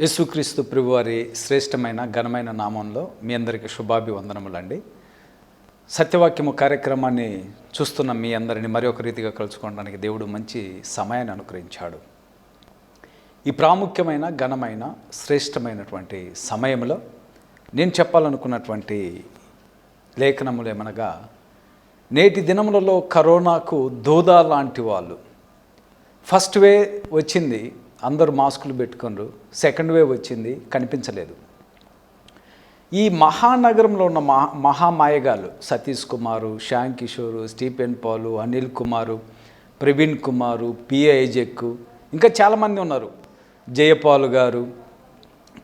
యేసుక్రీస్తు ప్రభువారి శ్రేష్టమైన ఘనమైన నామంలో మీ అందరికీ శుభాభివందనములండి. సత్యవాక్యము కార్యక్రమాన్ని చూస్తున్న మీ అందరిని మరొక రీతిగా కలుసుకోవడానికి దేవుడు మంచి సమయాన్ని అనుగ్రహించాడు. ఈ ప్రాముఖ్యమైన ఘనమైన శ్రేష్టమైనటువంటి సమయంలో నేను చెప్పాలనుకున్నటువంటి లేఖనములు ఏమనగా నేటి దినములలో కరోనాకు దూదా లాంటి వాళ్ళు ఫస్ట్ వే వచ్చింది అందరూ మాస్కులు పెట్టుకున్నారు. సెకండ్ వేవ్ వచ్చింది కనిపించలేదు. ఈ మహానగరంలో ఉన్న మహా మహామాయగాలు సతీష్ కుమారు శ్యామ్ కిషోరు స్టీఫెన్ పాలు అనిల్ కుమారు ప్రవీణ్ కుమారు పిఐజెక్ ఇంకా చాలామంది ఉన్నారు. జయపాల్ గారు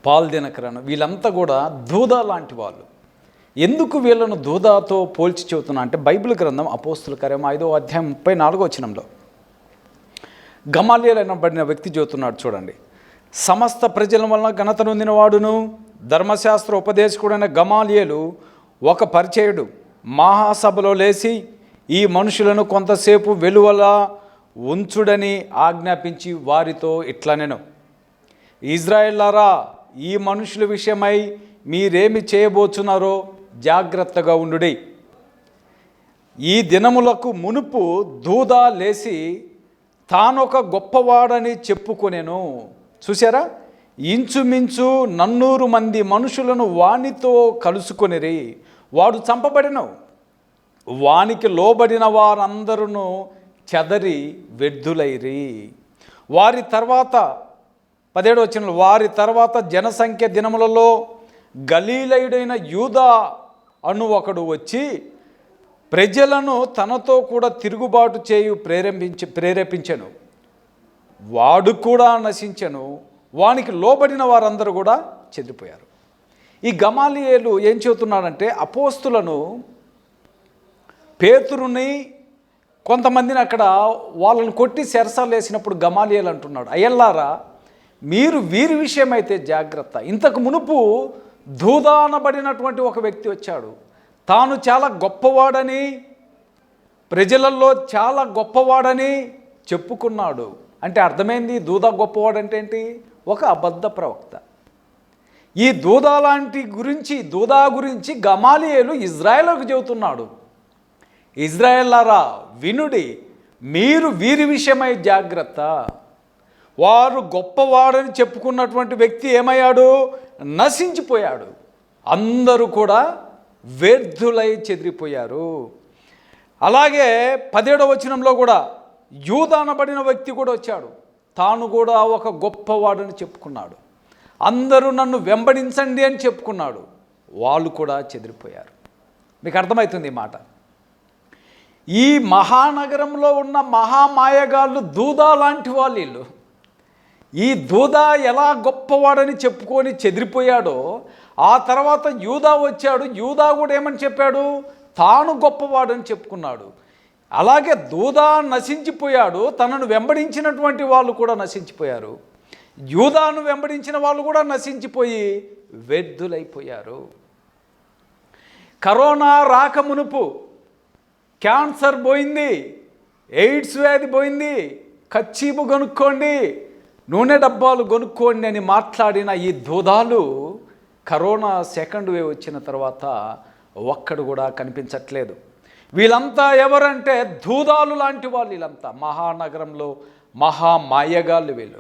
పాల్ దినకరన్ వీళ్ళంతా కూడా దూద లాంటి వాళ్ళు. ఎందుకు వీళ్ళను దూదాతో పోల్చి చెబుతున్నా అంటే బైబిల్ గ్రంథం అపోస్తుల కార్యం ఐదో అధ్యాయం ముప్పై నాలుగో వచ్చినంలో గమాలియల్ అనబడిన వ్యక్తి చెబుతున్నాడు చూడండి. సమస్త ప్రజల వలన ఘనత నొందినవాడును. ధర్మశాస్త్ర ఉపదేశకుడైన గమాలియలు ఒక పరిచయుడు. మహాసభలో లేచి ఈ మనుషులను కొంతసేపు వెలువల ఉంచుడని ఆజ్ఞాపించి వారితో ఇట్లా నేను. ఇజ్రాయెల్లారా ఈ మనుషుల విషయమై మీరేమి చేయబోచున్నారో జాగ్రత్తగా ఉండుడి. ఈ దినములకు మునుపు దూదా లేచి తానొక గొప్పవాడని చెప్పుకొనెను. చూసారా ఇంచుమించు నన్నూరు మంది మనుషులను వానితో కలుసుకొనిరి. వాడు చంపబడిన? వానికి లోబడిన వారందరూ చెదరి వెద్దులైరి వారి తర్వాత పదిహేడు వచ్చిన వారి తర్వాత జనసంఖ్య దినములలో గలీలయుడైన యూదా అను ఒకడు వచ్చి ప్రజలను తనతో కూడా తిరుగుబాటు చేయు ప్రేరేపించి ప్రేరేపించను. వాడు కూడా నశించను. వానికి లోబడిన వారందరూ కూడా చెదిరిపోయారు. ఈ గమాలియేలు ఏం చెబుతున్నాడంటే అపోస్తులను పేతురుని కొంతమందిని అక్కడ వాళ్ళని కొట్టి సెరసాలు వేసినప్పుడు గమాలియలు అంటున్నాడు. అయ్యల్లారా మీరు వీరి విషయమైతే జాగ్రత్త. ఇంతకు మునుపు దూదానబడినటువంటి ఒక వ్యక్తి వచ్చాడు. తాను చాలా గొప్పవాడని ప్రజలలో చాలా గొప్పవాడని చెప్పుకున్నాడు. అంటే అర్థమైంది దూద గొప్పవాడంటే ఏంటి? ఒక అబద్ధ ప్రవక్త. ఈ దూద లాంటి గురించి దూదా గురించి గమాలియేలు ఇజ్రాయెల్కు చెబుతున్నాడు. ఇజ్రాయెల్లారా వినుడి మీరు వీరి విషయమై జాగ్రత్త. వారు గొప్పవాడని చెప్పుకున్నటువంటి వ్యక్తి ఏమయ్యాడు? నశించిపోయాడు. అందరూ కూడా వ్యర్థులై చెదిరిపోయారు. అలాగే పదిహేడవ వచనంలో కూడా యూదానబడిన వ్యక్తి కూడా వచ్చాడు. తాను కూడా ఒక గొప్పవాడని చెప్పుకున్నాడు. అందరూ నన్ను వెంబడించండి అని చెప్పుకున్నాడు. వాళ్ళు కూడా చెదిరిపోయారు. మీకు అర్థమవుతుంది ఈ మాట? ఈ మహానగరంలో ఉన్న మహామాయగాళ్ళు దూదా లాంటి వాళ్ళు వీళ్ళు. ఈ దూదా ఎలా గొప్పవాడని చెప్పుకొని చెదిరిపోయాడో ఆ తర్వాత యూదా వచ్చాడు. యూదా కూడా ఏమని చెప్పాడు? తాను గొప్పవాడని చెప్పుకున్నాడు. అలాగే దూదా నశించిపోయాడు. తనను వెంబడించినటువంటి వాళ్ళు కూడా నశించిపోయారు. యూదాను వెంబడించిన వాళ్ళు కూడా నశించిపోయి వ్యర్థులైపోయారు. కరోనా రాక మునుపు క్యాన్సర్ పోయింది. ఎయిడ్స్ వ్యాధి పోయింది. కచ్చీపు కొనుక్కోండి నూనె డబ్బాలు కొనుక్కోండి అని మాట్లాడిన ఈ దూదాలు కరోనా సెకండ్ వేవ్ వచ్చిన తర్వాత ఒక్కడు కూడా కనిపించట్లేదు. వీళ్ళంతా ఎవరంటే ధూదాలు లాంటి వాళ్ళు వీళ్ళంతా. మహానగరంలో మహామాయగాళ్ళు వీళ్ళు.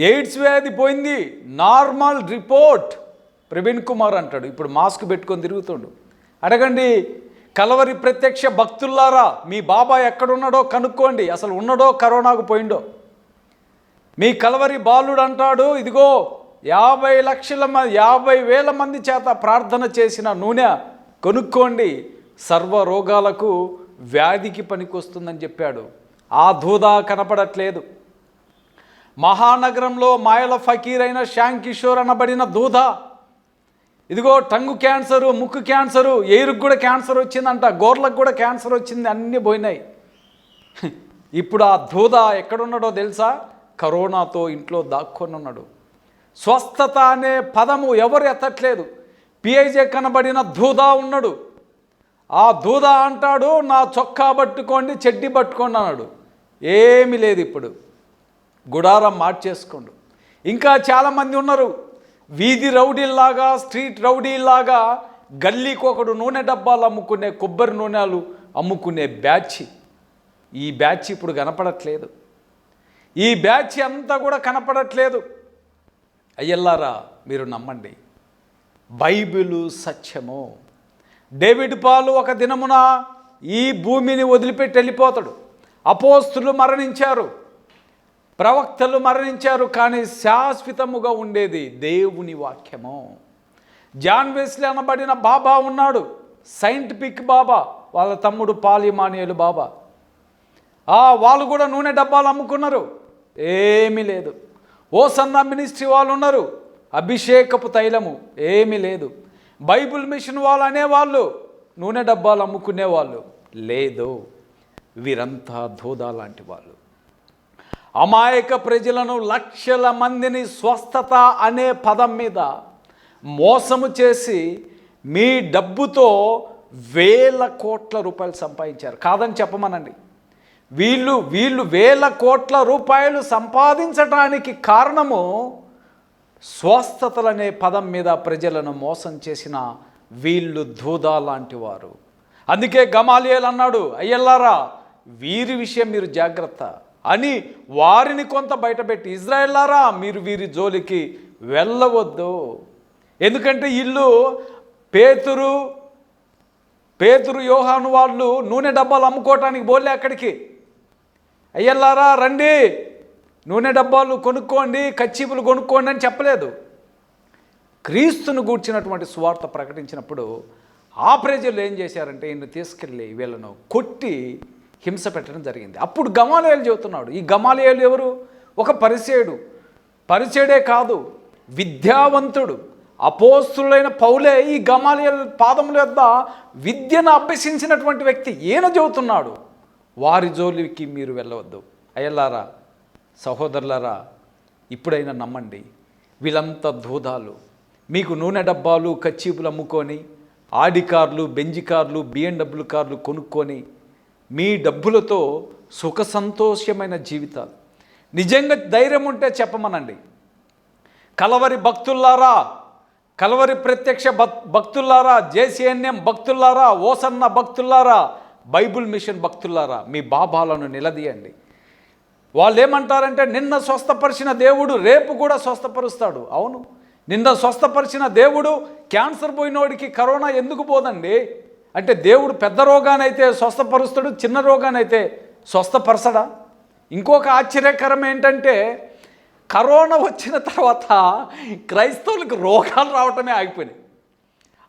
ఎయిడ్స్ వ్యాధి పోయింది. Normal report. ప్రవీణ్ కుమార్ అంటాడు. ఇప్పుడు మాస్క్ పెట్టుకొని తిరుగుతుండు. అడగండి కలవరి ప్రత్యక్ష భక్తుల్లారా మీ బాబా ఎక్కడున్నాడో కనుక్కోండి. అసలు ఉన్నాడో కరోనాకు పోయిండో. మీ కలవరి బాలుడు అంటాడు ఇదిగో యాభై లక్షల మంది యాభై వేల మంది చేత ప్రార్థన చేసిన నూనె కొనుక్కోండి. సర్వ రోగాలకు వ్యాధికి పనికొస్తుందని చెప్పాడు. ఆ దూద కనపడట్లేదు. మహానగరంలో మాయల ఫకీర్ అయిన శ్యామ్ కిషోర్ అనబడిన దూధ ఇదిగో టంగు క్యాన్సరు ముక్కు క్యాన్సరు ఎయిర్కి కూడా క్యాన్సర్ వచ్చిందంట గోర్లకు కూడా క్యాన్సర్ వచ్చింది అన్నీ పోయినాయి. ఇప్పుడు ఆ దూద ఎక్కడున్నాడో తెలుసా? కరోనాతో ఇంట్లో దాక్కొని ఉన్నాడు స్వస్థత అనే పదము ఎవరు ఎత్తట్లేదు. పిఐజే కనబడిన దూదా ఉన్నాడు. ఆ దూదా అంటాడు నా చొక్కా పట్టుకోండి చెడ్డి పట్టుకోండి అన్నాడు. ఏమీ లేదు ఇప్పుడు. గుడారం మార్చేసుకోండు. ఇంకా చాలామంది ఉన్నారు. వీధి రౌడీల్లాగా స్ట్రీట్ రౌడీల్లాగా గల్లీకొకడు నూనె డబ్బాలు అమ్ముకునే కొబ్బరి నూనెలు అమ్ముకునే బ్యాచ్. ఈ బ్యాచ్ ఇప్పుడు కనపడట్లేదు. ఈ బ్యాచ్ అంతా కూడా కనపడట్లేదు. అయ్యల్లారా మీరు నమ్మండి. బైబిలు సత్యము. డేవిడ్ పాలు ఒక దినమున ఈ భూమిని వదిలిపెట్టి వెళ్ళిపోతాడు. అపోస్తులు మరణించారు. ప్రవక్తలు మరణించారు కానీ శాశ్వతముగా ఉండేది దేవుని వాక్యము. జాన్ వెస్లీ అనబడిన బాబా ఉన్నాడు. సైంటిఫిక్ బాబా వాళ్ళ తమ్ముడు పాలిమానియలు బాబా. వాళ్ళు కూడా నూనె డబ్బాలు అమ్ముకున్నారు. ఏమీ లేదు. ఓ సన్న మినిస్ట్రీ వాళ్ళు ఉన్నారు అభిషేకపు తైలము ఏమీ లేదు. బైబిల్ మిషన్ వాళ్ళు అనేవాళ్ళు నూనె డబ్బాలు అమ్ముకునేవాళ్ళు లేదు. వీరంతా దూద లాంటి వాళ్ళు. అమాయక ప్రజలను లక్షల మందిని స్వస్థత అనే పదం మీద మోసము చేసి మీ డబ్బుతో వేల కోట్ల రూపాయలు సంపాదించారు. కాదని చెప్పమనండి. వీళ్ళు వీళ్ళు వేల కోట్ల రూపాయలు సంపాదించడానికి కారణము స్వస్థతలనే పదం మీద ప్రజలను మోసం చేసిన వీళ్ళు ధూదా లాంటి వారు. అందుకే గమాలియల్ అన్నాడు అయ్యల్లారా వీరి విషయం మీరు జాగ్రత్త. అని వారిని కొంత బయటపెట్టి ఇజ్రాయెల్లారా మీరు వీరి జోలికి వెళ్ళవద్దు. ఎందుకంటే ఇల్లు పేతురు పేతురు యోహాను వాళ్ళు నూనె డబ్బాలు అమ్ముకోవటానికి పోలే అక్కడికి. అయ్యల్లారా రండి. నూనె డబ్బాలు కొనుక్కోండి కచ్చీపులు కొనుక్కోండి అని చెప్పలేదు. క్రీస్తును గూర్చినటువంటి సువార్త ప్రకటించినప్పుడు ఆ ప్రజలు ఏం చేశారంటే ఈయన తీసుకెళ్ళి వీళ్ళను కొట్టి హింస పెట్టడం జరిగింది. అప్పుడు గమాలయాలు చెబుతున్నాడు. ఈ గమాలయాలు ఎవరు? ఒక పరిచయుడు పరిచయుడే కాదు విద్యావంతుడు. అపోస్తులైన పౌలే ఈ గమాలయాల పాదముల యొద్ద విద్యను అభ్యసించినటువంటి వ్యక్తి. ఈయన చెబుతున్నాడు వారి జోలికి మీరు వెళ్ళవద్దు. అయ్యల్లారా సహోదరులారా ఇప్పుడైనా నమ్మండి వీళ్ళంతా దూదాలు. మీకు నూనె డబ్బాలు కచ్చీపులు అమ్ముకొని ఆడి కార్లు బెంజి కార్లు బిఎండబ్ల్యూ కార్లు కొనుక్కొని మీ డబ్బులతో సుఖ సంతోషమైన జీవితాలు. నిజంగా ధైర్యం ఉంటే చెప్పమనండి. కలవరి భక్తుల్లారా కలవరి ప్రత్యక్ష భక్ భక్తుల్లారా జేసీఎన్ఎం భక్తుల్లారా ఓసన్న భక్తుల్లారా బైబుల్ మిషన్ భక్తులారా మీ బాబాలను నిలదీయండి. వాళ్ళు ఏమంటారంటే నిన్న స్వస్థపరిచిన దేవుడు రేపు కూడా స్వస్థపరుస్తాడు. అవును. నిన్న స్వస్థపరిచిన దేవుడు క్యాన్సర్ పోయినోడికి కరోనా ఎందుకు పోదండి? అంటే దేవుడు పెద్ద రోగానైతే స్వస్థపరుస్తాడు చిన్న రోగానైతే స్వస్థపరచడా? ఇంకొక ఆశ్చర్యకరం ఏంటంటే కరోనా వచ్చిన తర్వాత క్రైస్తవులకు రోగాలు రావటమే ఆగిపోయినాయి.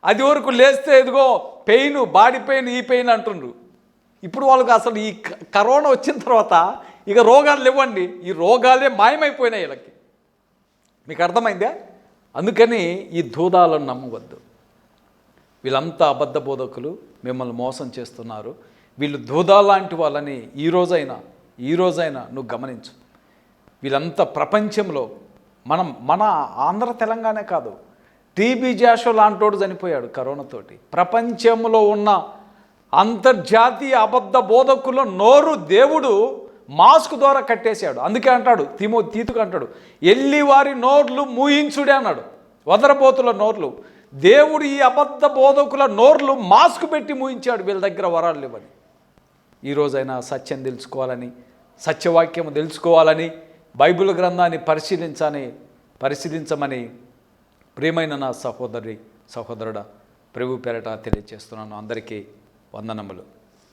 అది వరకు లేస్తే ఇదిగో పెయిన్ బాడీ పెయిన్ ఈ పెయిన్ అంటుండ్రు. ఇప్పుడు వాళ్ళకి అసలు ఈ కరోనా వచ్చిన తర్వాత ఇక రోగాలు లేవండి. ఈ రోగాలే మాయమైపోయినాయి వీళ్ళకి. మీకు అర్థమైందా? అందుకని ఈ దూదాలను నమ్మవద్దు. వీళ్ళంతా అబద్ధ బోధకులు మిమ్మల్ని మోసం చేస్తున్నారు. వీళ్ళు దూదా లాంటి వాళ్ళని ఈ రోజైనా ఈ రోజైనా నువ్వు గమనించు. వీళ్ళంతా ప్రపంచంలో మనం మన ఆంధ్ర తెలంగాణ కాదు. టీబీ జాషో లాంటోడు చనిపోయాడు కరోనాతోటి ప్రపంచంలో ఉన్న అంతర్జాతీయ అబద్ధ బోధకుల నోరు దేవుడు మాస్క్ ద్వారా కట్టేశాడు. అందుకే అంటాడు తిమో తీతుకు అంటాడు ఎల్లి వారి నోర్లు మూయించుడే అన్నాడు. వదరబోతుల నోర్లు దేవుడు ఈ అబద్ధ బోధకుల నోర్లు మాస్క్ పెట్టి మూయించాడు వీళ్ళ దగ్గర వరాలు ఇవ్వని ఈ సత్యం తెలుసుకోవాలని సత్యవాక్యం తెలుసుకోవాలని బైబిల్ గ్రంథాన్ని పరిశీలించని పరిశీలించమని ప్రియమైన నా సహోదరి సహోదరుడా ప్రభు పేరట తెలియజేస్తున్నాను. అందరికీ వందనములు.